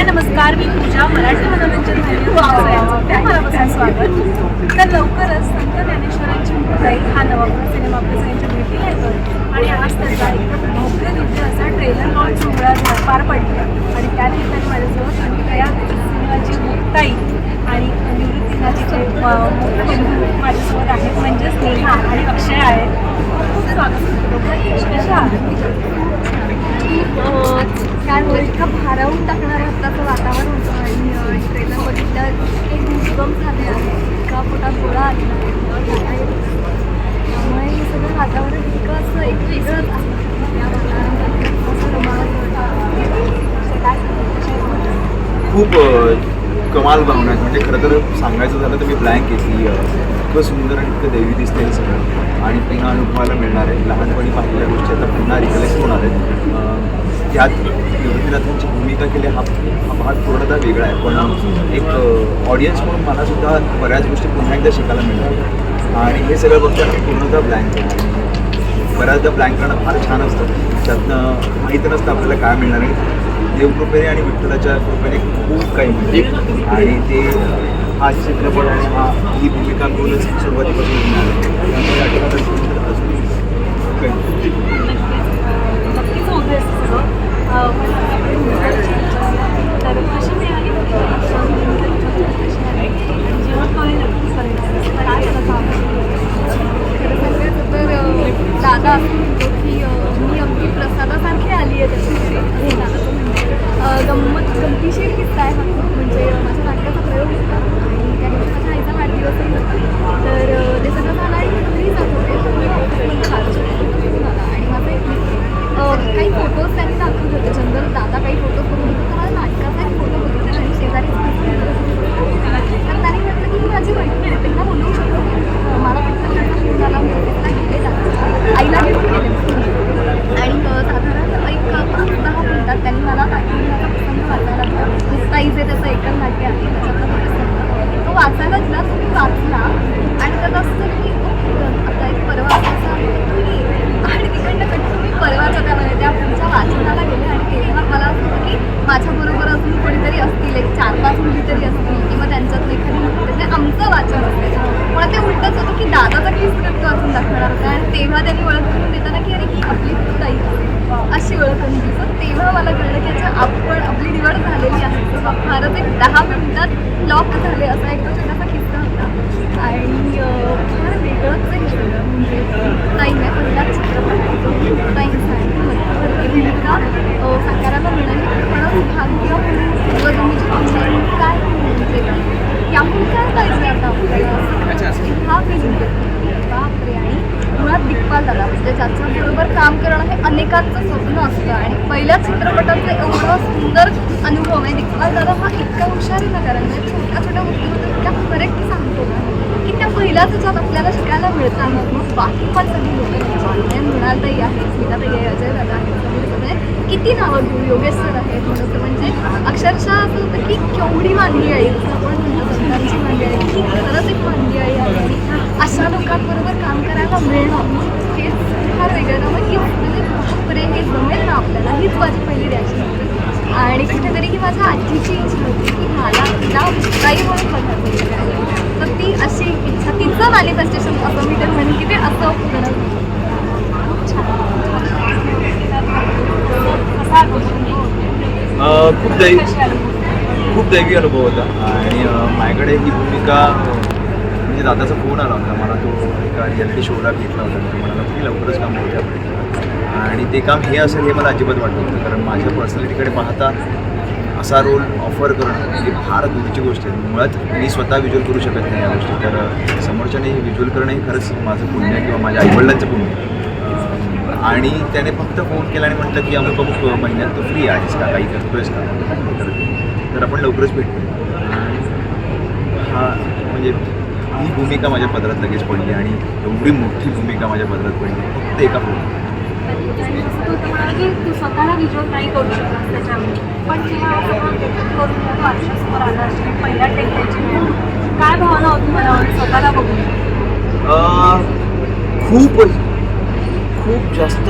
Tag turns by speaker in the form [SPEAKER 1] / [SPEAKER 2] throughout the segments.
[SPEAKER 1] हाय नमस्कार. मी पूजा मराठी मनोरंजन मनापासून स्वागत. तर लवकरच संत ज्ञानेश्वरांची मुक्ताई हा नवापूर सिनेमा आपल्या सगळ्यांच्या भेटीला येतो. आणि आज त्याचा एकदम भव्य दिव्य असा ट्रेलर लॉन्च सोहळा पार पडला. आणि त्या निमित्ताने माझ्यासोबत संगीता सिनेमाची मुक्ताई आणि निवृत्ती दिनाची मुख्य बंधू माझ्यासोबत आहे म्हणजेच नेहा आणि अक्षय आहेत खूप स्वागत करतो कशा आहात
[SPEAKER 2] काय होईल का भारावून टाकणारं आत्ताचं वातावरण होतं आणि ट्रेलर बघितल्यावर एक भूकंप झाले आहे इतका पोटात गोळा आलेला आहे त्यामुळे हे सगळं वातावरण इतकं असं एक वेगळंच आहे या वातावरणात असं रमावं वाटतं. काय सांगू?
[SPEAKER 3] खूप कमाल भावना आहेत म्हणजे खरं तर सांगायचं झालं तर मी ब्लँक आहे. की इतकं सुंदर आणि इतकं देवी दिसते सगळं. आणि पुन्हा अनुभवायला मिळणार आहे. लहानपणी पाहिलेल्या गोष्टी आता पुन्हा रिकलेक्ट होणार आहेत. त्यात निवृत्तीनाथांची भूमिका केली हा हा भाग पूर्णतः वेगळा आहे. पण एक ऑडियन्स म्हणून मला सुद्धा बऱ्याच गोष्टी पुन्हा एकदा शिकायला मिळतात आणि हे सगळं बघताना पूर्णतः ब्लँक आहे. बऱ्याचदा ब्लँक करणं फार छान असतं. त्यातनं माहीत नसतं आपल्याला काय मिळणार आहे. देवकृपेने आणि विठ्ठलाच्या कृपेने खूप काही मिळते आणि ते हा चित्रपट आणि हा ही भूमिका मिळूनच सुरुवातीपासून मिळालं त्यामुळे आठवड्यात अजून काही
[SPEAKER 1] नक्कीच होते असं सगळं अं, पण आता आपण मुलांची चर्चा केली. तर कशी मिळाली होती कशी आली? आणि जेव्हा कळलं की करायचं तर काय त्याला
[SPEAKER 2] खरं सांगायचं तर अं, दादा असं म्हणतो की अं, मी अगदी प्रसादासारखी आली आहे त्याच्याकडे असं दादा तो म्हणतो अं, गंमत गमतीशीर किस्सा आहे हा खूप. म्हणजे अं, माझ्या नाटकाचा प्रयोग होता आणि त्या दिवशी माझ्या आईचा वाढदिवसही होता तर अं, ते सगळं झालं आणि मी घरी जात होते तर मला ऑफिसमध्ये चार्ज झाला आणि माझा एक मित्र अं, काही फोटोज त्यांनी दाखवत होते जनरल दादा काही फोटो बघत होते तर मला नाटकाचा एक फोटो बघितला आणि शेजारीच तर त्यांनी म्हटलं की ही माझी मैत्रीण आहे त्यांना बोलवू शकतो का? मला पटकन त्यांचा फोन आला मी ऑफिसला गेले दादा आईला घेऊन गेले आणि अं, साधारण एक पाच दहा मिनिटात त्यांनी मला नाट्यगृहाचा प्रसंग वाचायला दिला मुक्ताई जे त्याचं एकल नाट्य आहे त्याच्यातला तो प्रसंग तो वाचायला दिला तो मी वाचला आणि त्यात असतं की ओके, आता एक परवा असा की आणि तिकडनं कट मी परवाच्या त्या म्हणजे त्या पुढच्या वाचनाला गेले आणि तेव्हा मला असं होतं की माझ्याबरोबर अजून कोणीतरी असतील एक चार पाच मुली तरी असतील किंवा त्यांच्यात एखादी म्हणजे ते आमचं वाचन असायचं. पण ते उलटच होतं की दादाचा की स्क्रिप्ट वाचून दाखवणार होता. आणि तेव्हा त्यांनी ओळख करून देताना की अरे ही आपली ताई. अशी ओळख करून दिली. तर तेव्हा मला कळलं की अच्छा आपण आपली निवड झालेली आहे. तर फारच एक दहा मिनिटात लॉक झाले असा एक तो छोटासा किस्सा होता. आणि फार वेगळंच एक सगळं म्हणजे ताई नाही पहिलाच चित्रपट आहे तो ताईंसाठी मध्यवर्ती भूमिका अं, साकारायला मिळाली खरंच भाग्य म्हणून किंवा तुम्ही जी म्हणताय काय म्हणजे काय याहून काय पाहिजे आता आपल्याला हा फिल्म बापरे आणि मुळात दिग्पाल दादा म्हणजे ज्याच्याबरोबर काम करणं हे अनेकांचं स्वप्न असतं आणि पहिल्या चित्रपटाचं एवढं सुंदर अनुभव आहे. निकाल दादा हा इतका हुशार आहे ना कारण म्हणजे छोट्या छोट्या गोष्टीबद्दल इतक्या करेक्ट सांगतो की त्या पहिल्याच ह्याच्यात आपल्याला शिकायला मिळतं मग बाकी पण सगळी लोक मृणालताई आहे स्मिताताई आहे अजय दादा आहे सगळे किती नावं घेऊ? योगेश सर आहेत. म्हणून म्हणजे अक्षरशः असं होतं की केवढी मानली आहे. जसं आपण म्हणतो संतांची मानली आहे. खरंच एक मानली आहे. अशा लोकांबरोबर काम करायला मिळणं हेच फार वेगळं ना की म्हणजे बापरे हे जमेल ना आपल्याला. हीच माझी पहिली रिॲक्शन होती. आणि कुठेतरी ही माझ्या आजीची इच्छा होती की मला तिला काही म्हणून बघायचं तर ती अशी इच्छा तिचं मॅनिफेस्टेशन असं मी तर म्हणेन की ते असं
[SPEAKER 3] अ, खूप दै खूप दैवी अनुभव होता. आणि माझ्याकडे ही भूमिका म्हणजे दादाचा फोन आला होता. मला तो एका रियालिटी शोला भेटला होता. म्हणाला की लवकरच काम होते. आणि ते काम हे असेल हे मला अजिबात वाटत नव्हतं. कारण माझ्या पर्सनॅलिटीकडे पाहता असा रोल ऑफर करणं ही फार दूरची गोष्ट आहे. मुळात मी स्वतः विज्युअल करू शकत नाही या गोष्टी. तर समोरच्याने विज्युअल करणं हे खरंच माझं पुण्य किंवा माझ्या आईवडिलांचं पुण्य आणि त्याने फक्त फोन केला आणि म्हटलं की अमुक अमुक महिन्यात तू फ्री आहेस का? काही करतोयस का? तर आपण लवकरच भेटतो आणि हा म्हणजे ही भूमिका माझ्या पदरात लगेच पडली आणि एवढी मोठी भूमिका माझ्या पदरात पडली. फक्त एका फोन
[SPEAKER 1] तू तर म्हणाला की तू स्वतःला विज्युअल नाही करू शकत त्याच्यामध्ये. पण जेव्हा करून तो आरशासमोर आला असेल पहिल्या काय भावना होती मला स्वतःला बघून?
[SPEAKER 3] खूप खूप जास्त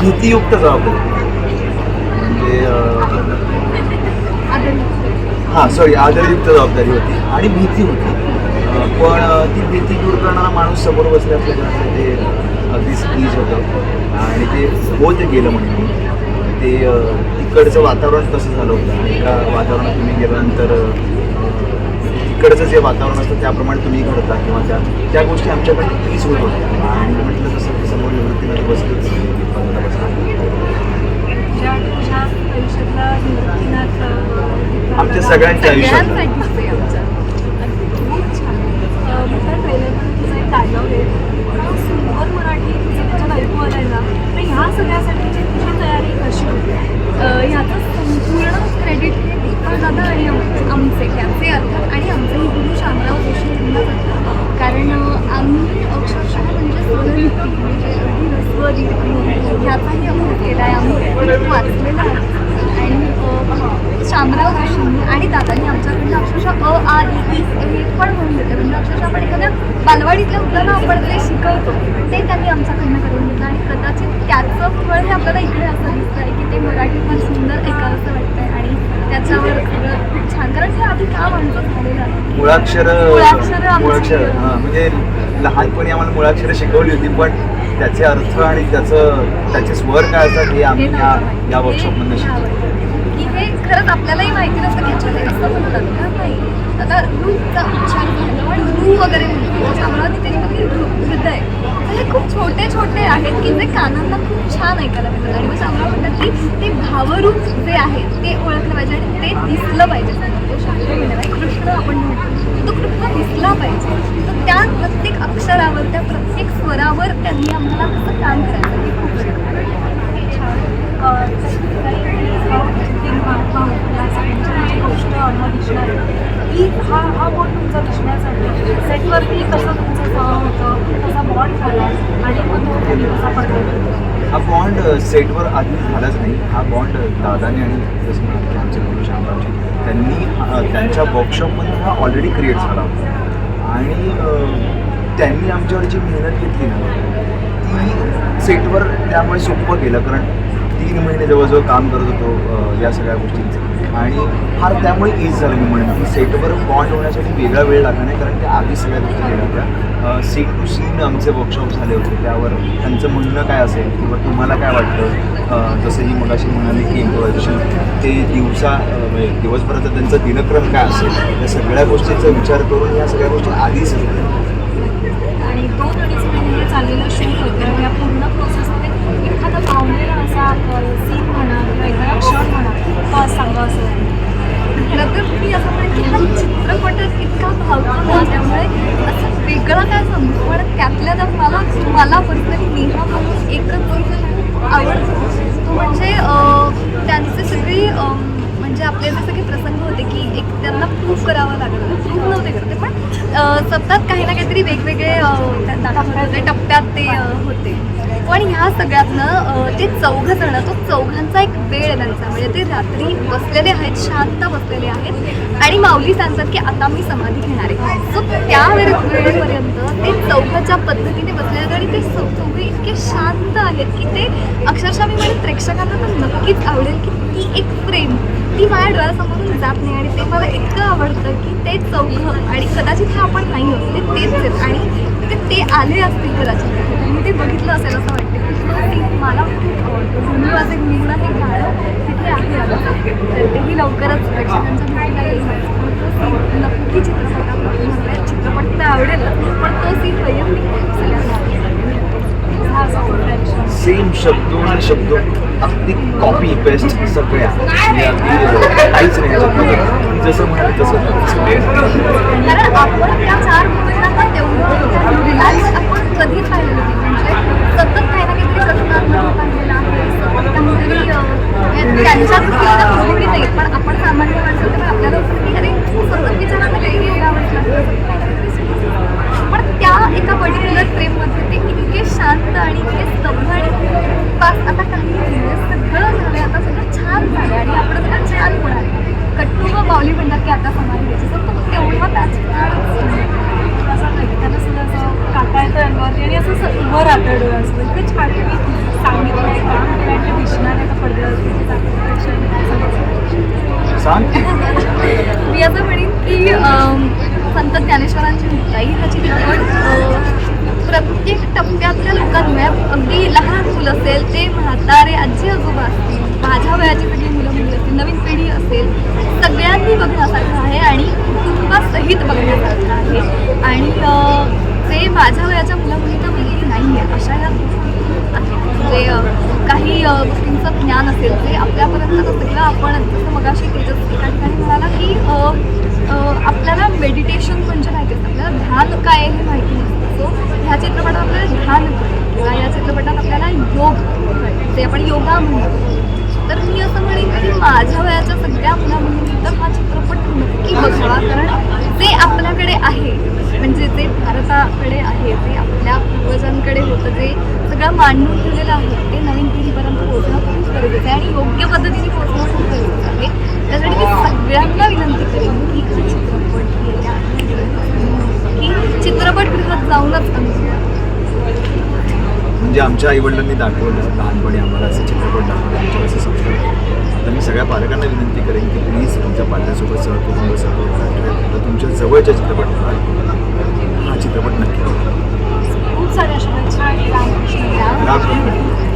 [SPEAKER 3] भीतीयुक्त जबाबदारी म्हणजे हां सॉरी आदरयुक्त जबाबदारी होती आणि भीती होती. पण ती भीती दूर करणारा माणूस समोर बसले असल्याकारणे ते अगदीच ईज होतं. आणि ते होत गेलं म्हणजे ते तिकडचं वातावरण तसं झालं होतं. आणि एका वातावरणात तुम्ही गेल्यानंतर तिकडचं जे वातावरण असतं त्याप्रमाणे तुम्ही घडता किंवा त्या त्या गोष्टी आमच्याकडे ईज होत होत्या. आणि म्हटलं तसं की समोर बसलंच
[SPEAKER 1] निवृत्तीनाथ अं,
[SPEAKER 3] आमच्या सगळ्यांच्या आयुष्यात
[SPEAKER 2] सगळ्यांसाठीच आहे आमच्या
[SPEAKER 1] खूप छान अं, मी त्या ट्रेलरमध्ये तुझा एक डायलॉग आहे इतकं सुंदर मराठी तुझं त्याच्यात ऐकू आलंय ना तर ह्या सगळ्यासाठीची तुझी तयारी कशी होती
[SPEAKER 2] अ, ह्याचं संपूर्ण क्रेडिट हे दीपक दादा आणि आम- आमचे त्याचे अर्थात आणि आमचेही गुरु शामराव जोशी यांना जातं कारण अ, आम्ही अक्षरशः म्हणजे स्वरलिपी म्हणजे अगदी रस्व लिपी ह्याचाही अभ्यास केला आहे आम्ही खूप वाचलेला आहे आणि अ, शामराव जोशींनी आणि दादांनी आमच्याकडनं अक्षरशः अ आ इ ई हे पण म्हणून देते म्हणजे अक्षरशः आपण एखाद्या बालवाडीतल्या मुलांना आपण जे शिकवतो ते त्यांनी आमच्याकडनं करून घेतलं आणि कदाचित त्याचं फळ हे आपल्याला इकडे असं दिसतं आहे की ते मराठी फार सुंदर ऐकावंसं वाटतंय. आणि त्याच्यावर खूप छान कारण हे आधी झालेलं आहे?
[SPEAKER 3] मुळाक्षर
[SPEAKER 2] मुळाक्षरं
[SPEAKER 3] हां म्हणजे लहानपणी आम्हाला मुळाक्षरं शिकवली होती पण त्याचे अर्थ आणि त्याचं त्याचे स्वर काय असतात हे आम्ही या या वर्कशॉपमधनं शिकलो.
[SPEAKER 2] की हे खरंच आपल्यालाही माहिती नसतं की असं म्हणतात का नाही. आता रूचा उच्चार पण रू वगैरे म्हणतो शामरावने त्यांनी हृदय खूप छोटे छोटे आहेत की जे कानांना खूप छान ऐकायला मिळतात. आणि मग शामराव म्हणतात की ते भावरूप जे आहेत ते ओळखलं पाहिजे आणि ते दिसलं पाहिजे. तो शास्त्र कृष्ण आपण म्हणतो तो कृष्ण दिसला पाहिजे. तर त्या प्रत्येक अक्षरावर त्या प्रत्येक स्वरावर त्यांनी आम्हाला कसं काम करायचं. हे खूप शिकवलं.
[SPEAKER 1] गोष्ट आम्हाला दिसणार की हा हा बोर्ड तुमचा दिसण्यासाठी सेटवरती कसं तुमचं सहन होतं कसा बॉन्ड झाला आणि मग तो तुम्ही कसा पडला
[SPEAKER 3] हा बॉन्ड सेटवर आधी झालाच नाही हा बॉन्ड uh, दादाने आणि जसं म्हणाले आमचे गुरु शामरावजी त्यांनी uh, त्यांच्या वर्कशॉपमध्ये हा ऑलरेडी क्रिएट झाला होता आणि uh, त्यांनी आमच्यावर जी मेहनत घेतली ना ती सेटवर त्यामुळे सोपं गेलं कारण तीन महिने जवळजवळ काम करत होतो या सगळ्या गोष्टींचं. आणि फार त्यामुळे ईज झालं मी म्हणेन. की सेटवर बॉन्ड होण्यासाठी वेगळा वेळ लागला नाही कारण त्या आधी सगळ्या गोष्टी केल्या होत्या. सीन टू सीन आमचे वर्कशॉप झाले होते. त्यावर त्यांचं म्हणणं काय असेल किंवा तुम्हाला काय वाटतं? जसं ही मगाशी म्हणाली की इम्प्रोव्हायझेशन ते दिवसा म्हणजे दिवसभराचा त्यांचा दिनक्रम काय असेल? या सगळ्या गोष्टींचा विचार करून या सगळ्या गोष्टी आधीच झाल्या.
[SPEAKER 1] आणि दोन अडीच महिने हे चाललेलं शूट होतं. या पूर्ण प्रोसेस एखादा पावलेला असा सीन म्हणा किंवा एखादा क्षण म्हणा तो आज सांगा असं वाटतं.
[SPEAKER 2] खरं तर मी असं म्हणेन की हा चित्रपटच इतका भावतो ना त्यामुळे असं वेगळं काय सांगू पण त्यातल्या त्यात मला मला पर्सनली नेहा म्हणून एकच गोष्ट आवडतो तो म्हणजे अं, त्यांचे सगळी अं, म्हणजे आपले जे सगळे प्रसंग होते की एक त्यांना प्रूफ करावं लागलं प्रूफ नव्हते करते पण अं, सतत काही ना काहीतरी वेगवेगळे टप्प्यात ते होते. पण ह्या सगळ्यातनं ते चौघ जण तो चौघांचा एक वेळ आहे त्यांचा. म्हणजे ते रात्री बसलेले आहेत शांत बसलेले आहेत. आणि माऊली सांगतात की आता मी समाधी घेणार आहे. सो त्या वेळ वेळेपर्यंत ते चौघाच्या पद्धतीने बसलेले आहेत आणि ते चौ- चौघे इतके शांत आहेत की ते अक्षरशः मी म्हणजे प्रेक्षकांना तर नक्कीच आवडेल की ती एक फ्रेम ती माझ्या डोळ्यासमोरून जात नाही. आणि ते मला इतकं आवडतं की ते चौघं आणि कदाचित हे आपण नाही आहोत ते तेच आहेत. आणि ते आले असतील कदाचित. मी ते बघितलं असेल असं वाटतं मला खूप आवडतं. जुनी वाजे गुणगुणा हे गाणं तिथे आहे तर तेही लवकरच प्रेक्षकांच्या भेटीला येईल. नक्की चित्रपट चित्रपट तर आवडेलच पण तो सीन वैयक्तिक आवडेल.
[SPEAKER 1] असा.
[SPEAKER 3] सेम शब्दोन शब्द अगदी कॉपी पेस्ट सगळ्या. अगदी काहीच नाही. तुम्ही जसं म्हणाल तसं
[SPEAKER 2] कारण आपण त्या चार भूमिकांना तेवढं रिलॅक्स आपण कधीच पाहिलेलं नाही म्हणजे सतत काही ना काहीतरी प्रश्नांमध्ये पाहिलेलं आहे सतत काहीतरी अं, त्यांच्या दृष्टीने त्या गोष्टी नाही पण आपण सामान्य माणसं तर आपल्याला असं की अरे सतत विचारायला काही पण त्या एका पर्टिक्युलर फ्रेममध्ये ते इतके शांत आणि इतके स्तब्ध आणि बस आता काही नाही म्हणजे सगळं झालं आता सगळं छान झालं आणि आपण सगळं छान होणार आहे कट्टू व माऊली म्हणतात की आता समाधी घ्यायची तर तो तेवढा त्याच
[SPEAKER 1] असं नाही की त्यांना सगळं असं काटा येतं अंगावरती आणि असं स- उभं राहतं डोळ्यासमोर इतकं छान तुम्ही सांगितलं आहे काम केलं आणि ते दिसणार आहे का पडद्यावरती ते दाखवण्यापेक्षा आणि काय सांगायचं.
[SPEAKER 3] सांग
[SPEAKER 1] मी
[SPEAKER 2] मी असं म्हणेन की अम, संत ज्ञानेश्वरांची मुक्ताई प्रत्येक टप्प्यातल्या लोकांमुळे अगदी लहान मुलं असेल ते म्हातारे आजी आजोबा असतील माझ्या वयाची सगळी मुलं मुली असतील नवीन पिढी असेल सगळ्यांनी बघण्यासारखं आहे आणि कुटुंबासहित बघण्यासारखं आहे. आणि ते माझ्या वयाच्या मुला मुलींना मुलगी नाही आहे अशा ह्या गोष्टी म्हणजे काही गोष्टींचं ज्ञान असेल ते आपल्यापर्यंत कसं किंवा आपण जसं मगाशी तेजस एका ठिकाणी म्हणाला की आपल्याला मेडिटेशन म्हणजे माहिती असतं. आपल्याला ध्यान काय आहे हे माहिती नसतं. सो ह्या चित्रपटात आपल्याला ध्यान किंवा या चित्रपटात आपल्याला योग ते आपण योगा म्हणतो. तर मी असं म्हणेन की माझ्या वयाच्या सगळ्या मुला मुलींनी तर हा चित्रपट नक्की बघावा. कारण ते आपलं आपल्याकडे आहे. म्हणजे जे भारताकडे आहे जे आपल्या पूर्वजांकडे होतं जे सगळं मांडून ठेवलेलं आहे ते नवीन पिढीपर्यंत पोहोचणं खूप गरजेचं आहे आणि योग्य पद्धतीने पोहोचणं खूप गरजेचं आहे. त्यासाठी मी सगळ्यांना विनंती करेन की चित्रपट येत्या की चित्रपटगृहात जाऊनच आम्ही
[SPEAKER 3] म्हणजे आमच्या आईवडिलांनी दाखवलं लहानपणी आम्हाला असे चित्रपट दाखवले आमच्या असं संस्कार. आता मी सगळ्या पालकांना विनंती करेन की प्लीज तुमच्या पालकांसोबत सहकुटुंब सहकुटुंब तुमच्या जवळच्या चित्रपट हा चित्रपट नक्की
[SPEAKER 1] रामकृष्ण.